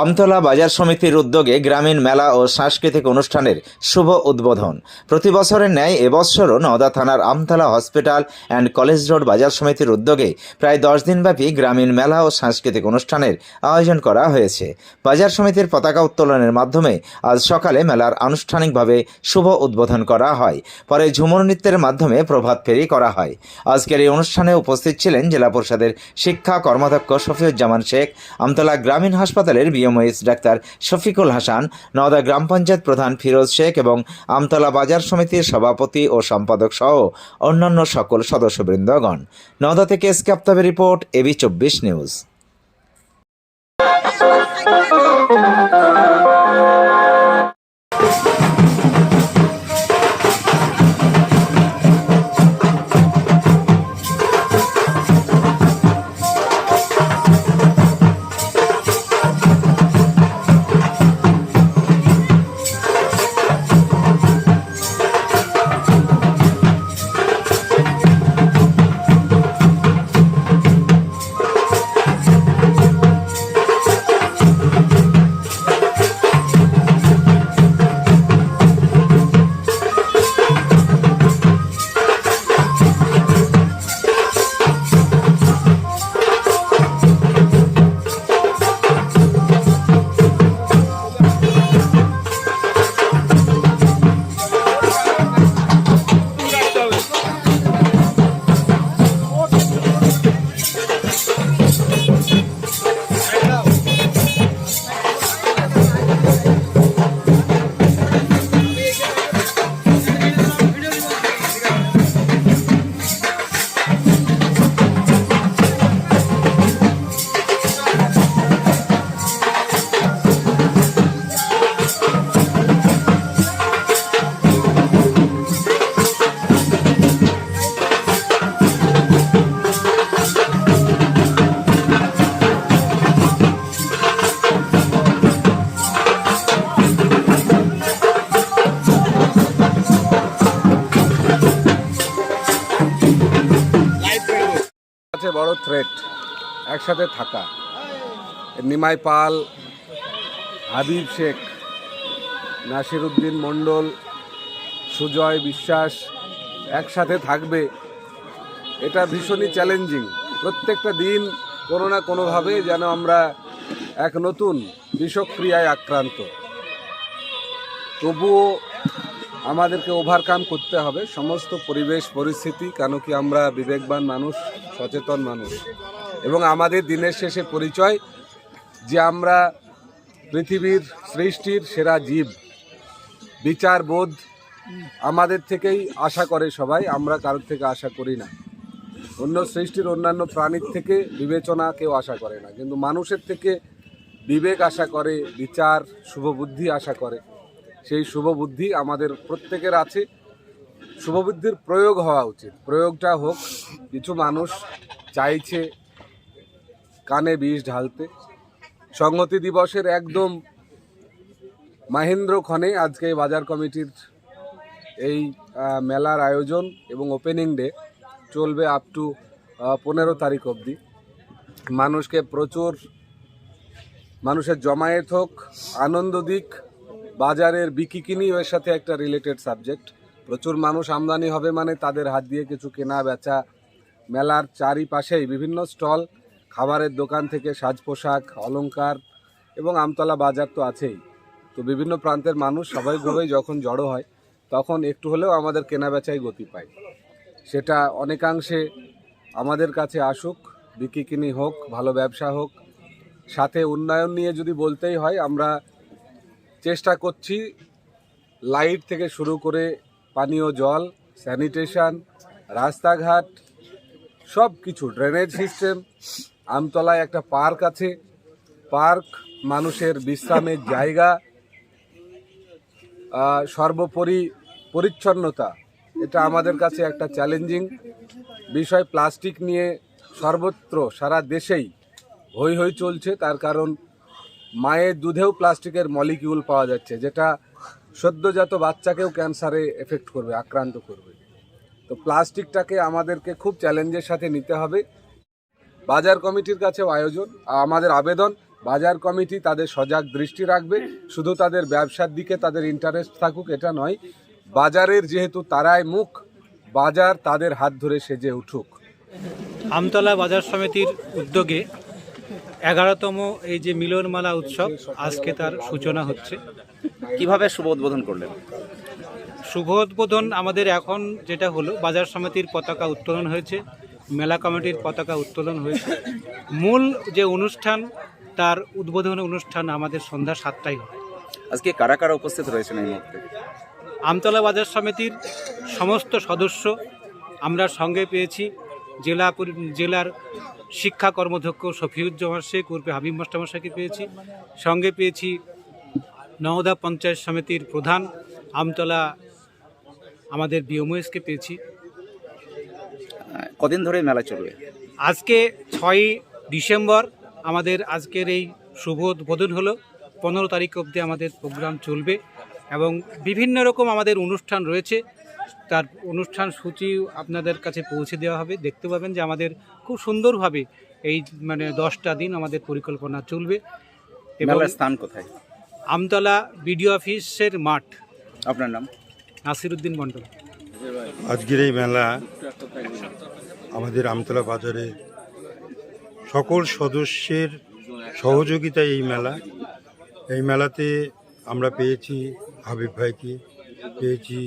আমতলা বাজার সমিতির উদ্যোগে গ্রামীণ মেলা ও সাংস্কৃতিক অনুষ্ঠানের শুভ উদ্বোধন। প্রতি বছরের ন্যায় এবছরও নওদা থানার Amtala hospital and college road বাজার সমিতির উদ্যোগে প্রায় দশ দিনব্যাপী গ্রামীণ মেলা ও সাংস্কৃতিক অনুষ্ঠানের আয়োজন করা হয়েছে। বাজার সমিতির পতাকা উত্তোলনের মাধ্যমে আজ সকালে মেলার আনুষ্ঠানিকভাবে শুভ উদ্বোধন করা হয়। পরে ঝুমুর নৃত্যের মাধ্যমে প্রভাত ফেরি করা হয়। আজকের এই অনুষ্ঠানে উপস্থিত ছিলেন জেলা পরিষদের শিক্ষা কর্মাধ্যক্ষ শফিউজ্জামান শেখ, আমতলা গ্রামীণ হাসপাতালের বিএমওএস ডাক্তার শফিকুল হাসান নওদা গ্রাম পঞ্চায়েত প্রধান ফিরোজ শেখ এবং আমতলা বাজার সমিতির সভাপতি ও সম্পাদক সহ অন্যান্য সকল সদস্যবৃন্দগণ। নওদা থেকে এসকে আফতাবের রিপোর্ট এবি চব্বিশ নিউজ। থ্রেট একসাথে থাকা। নিমাই পাল, হাবিব শেখ নাসির উদ্দিন মণ্ডল, সুজয় বিশ্বাস একসাথে থাকবে। এটা ভীষণই চ্যালেঞ্জিং প্রত্যেকটা দিন কোনো না কোনোভাবে যেন আমরা এক নতুন বিষক্রিয়ায় আক্রান্ত। তবুও আমাদেরকে ওভারকাম করতে হবে। সমস্ত পরিবেশ, পরিস্থিতি, কেন কি আমরা বিবেকবান মানুষ, সচেতন মানুষ। এবং আমাদের দিনের শেষে পরিচয় যে আমরা পৃথিবীর সৃষ্টির সেরা জীব। বিচার বোধ আমাদের থেকেই আশা করে সবাই, আমরা কারোর থেকে আশা করি না। অন্য সৃষ্টির অন্যান্য প্রাণীর থেকে বিবেচনা কেউ আশা করে না। কিন্তু মানুষের থেকে বিবেক আশা করে, বিচার, শুভবুদ্ধি আশা করে। সেই শুভবুদ্ধি আমাদের প্রত্যেকের আছে। শুভবুদ্ধির প্রয়োগ হওয়া উচিত। প্রয়োগটা হোক, কিছু মানুষ চাইছে কানে বিষ ঢালতে। সংহতি দিবসের একদম মাহেন্দ্র ক্ষণে আজকে বাজার কমিটির এই মেলার আয়োজন এবং ওপেনিং ডে চলবে আপ টু পনেরো তারিখ অবধি। মানুষকে প্রচুর, মানুষের জমায়েত হোক, আনন্দ দিক বাজারের বিকিকিনি এর সাথে একটা রিলেটেড সাবজেক্ট প্রচুর মানুষ আমদানি হবে মানে তাদের হাত দিয়ে কিছু কেনা বেচা মেলার চারিপাশেই বিভিন্ন স্টল, খাবারের দোকান থেকে সাজ পোশাক, অলংকার এবং আমতলা বাজার তো আছেই। তো বিভিন্ন প্রান্তের মানুষ সবাই স্বাভাবিকভাবেই যখন জড়ো হয়, তখন একটু হলেও আমাদের কেনা বেচায় গতি পায়। সেটা অনেকাংশে আমাদের কাছে আসুক, বিকিকিনি হোক, ভালো ব্যবসা হোক, সাথে উন্নয়ন নিয়ে যদি বলতেই হয়, আমরা চেষ্টা করছি লাইট থেকে শুরু করে পানীয় জল, স্যানিটেশন, রাস্তাঘাট, সব কিছু, ড্রেনেজ সিস্টেম, আমতলায় একটা পার্ক আছে। পার্ক মানুষের বিশ্রামের জায়গা সর্বোপরি পরিচ্ছন্নতা, এটা আমাদের কাছে একটা চ্যালেঞ্জিং বিষয়। প্লাস্টিক নিয়ে সর্বত্র সারা দেশেই হই হই চলছে, তার কারণ মায়ের দুধেও প্লাস্টিকের মলিকিউল পাওয়া যাচ্ছে, যেটা সদ্যজাত বাচ্চাকেও ক্যান্সারে এফেক্ট করবে, আক্রান্ত করবে। তো প্লাস্টিকটাকে আমাদেরকে খুব চ্যালেঞ্জের সাথে নিতে হবে। বাজার কমিটির কাছেও আয়োজন আমাদের আবেদন, বাজার কমিটি তাদের সজাগ দৃষ্টি রাখবে, শুধু তাদের ব্যবসার দিকে তাদের ইন্টারেস্ট থাকুক, এটা নয়, বাজারের যেহেতু তারাই মুখ, বাজার তাদের হাত ধরে সেজে উঠুক। আমতলা বাজার সমিতির উদ্যোগে এগারোতম এই যে মিলনমালা উৎসব আজকে তার সূচনা হচ্ছে। কীভাবে শুভ উদ্বোধন করলেন? শুভ উদ্বোধন আমাদের এখন যেটা হলো বাজার সমিতির পতাকা উত্তোলন হয়েছে মেলা কমিটির পতাকা উত্তোলন হয়েছে। মূল যে অনুষ্ঠান তার উদ্বোধন অনুষ্ঠান আমাদের সন্ধ্যা সাতটায় হবে। আজকে কারা কারা উপস্থিত রয়েছেন এই মুহূর্তে? আমতলা বাজার সমিতির সমস্ত সদস্য আমরা সঙ্গে পেয়েছি। জেলা জেলার শিক্ষা কর্মধ্যক্ষ শফিউজ্জামান শেখ উর্ফে হাবিব মাস্টারমশাইকে পেয়েছি। সঙ্গে পেয়েছি নওদা পঞ্চায়েত সমিতির প্রধান আমতলা আমাদের বিওমএসকে পেয়েছি। কদিন ধরে মেলা চলবে? আজকে ছয়ই ডিসেম্বর আমাদের আজকের এই শুভ উদ্বোধন হলো। পনেরো তারিখ অবধি আমাদের প্রোগ্রাম চলবে এবং বিভিন্ন রকম আমাদের অনুষ্ঠান রয়েছে। তার অনুষ্ঠান সূচি আপনাদের কাছে পৌঁছে দেওয়া হবে। দেখতে পাবেন যে আমাদের খুব সুন্দরভাবে এই মানে দশটা দিন আমাদের পরিকল্পনা চলবে। এবং মেলার স্থান কোথায়? আমতলা বিডিও অফিসের মাঠ। আপনার নাম? নাসিরুদ্দিন মণ্ডল। আজকের এই মেলা আমাদের আমতলা বাজারে সকল সদস্যের সহযোগিতায় এই মেলা। এই মেলাতে আমরা পেয়েছি হাবিব ভাইকে পেয়েছি।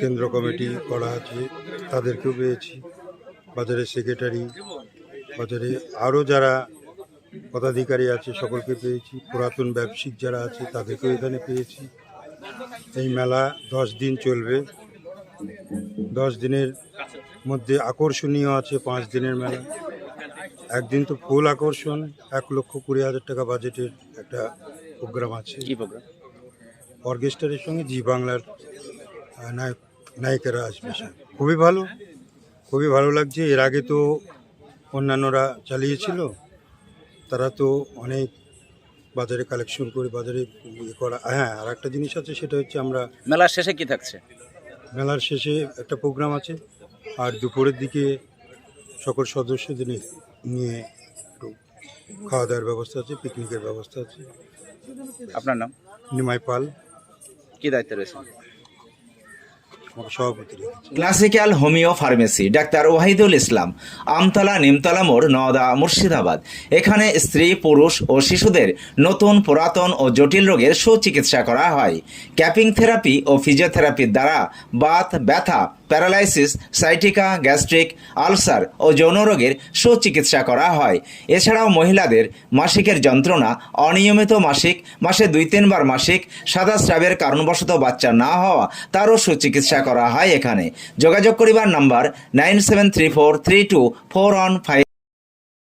কেন্দ্র কমিটি করা আছে, তাদেরকেও পেয়েছি। বাজারের সেক্রেটারি বাজারে আরও যারা পদাধিকারী আছে, সকলকে পেয়েছি। পুরাতন ব্যবসায়িক যারা আছে, তাদেরকেও এখানে পেয়েছি। এই মেলা দশ দিন চলবে। দশ দিনের মধ্যে আকর্ষণীয় আছে পাঁচ দিনের মেলা। একদিন তো ফুল আকর্ষণ, এক লক্ষ কুড়ি হাজার টাকা বাজেটের একটা প্রোগ্রাম আছে। কি প্রোগ্রাম অর্কেস্ট্রারের সঙ্গে জি বাংলার নায়ক নায়িকারা আসবে খুবই ভালো খুবই ভালো লাগছে। এর আগে তো অন্যান্যরা চালিয়েছিল। তারা তো অনেক বাজারে কালেকশন করে বাজারে ইয়ে করা হ্যাঁ আর একটা জিনিস আছে সেটা হচ্ছে আমরা মেলার শেষে কি থাকছে? মেলার শেষে একটা প্রোগ্রাম আছে। আর দুপুরের দিকে সকল সদস্যদের নিয়ে- নিয়ে একটু খাওয়া দাওয়ার ব্যবস্থা আছে পিকনিকের ব্যবস্থা আছে। আপনার নাম? নিমাই পাল। কি দায়িত্বে রয়েছেন? Classical homeo pharmacy doctor Wahidul Islam, Amtala Nimtala মোড়, নওদা, মুর্শিদাবাদ। এখানে স্ত্রী, পুরুষ ও শিশুদের নতুন পুরাতন ও জটিল রোগের সুচিকিৎসা করা হয়। ক্যাপিং থেরাপি ও ফিজিওথেরাপির দ্বারা বাত, ব্যথা প্যারালাইসিস সাইটিকা গ্যাস্ট্রিক আলসার ও যৌন রোগের সুচিকিৎসা করা হয়। এছাড়াও মহিলাদের মাসিকের যন্ত্রণা, অনিয়মিত মাসিক, মাসে দুই তিনবার মাসিক, সাদা স্রাবের কারণবশত বাচ্চা না হওয়া, তারও সুচিকিৎসা করা হয় এখানে। যোগাযোগ করিবার number nine seven three four three two four one five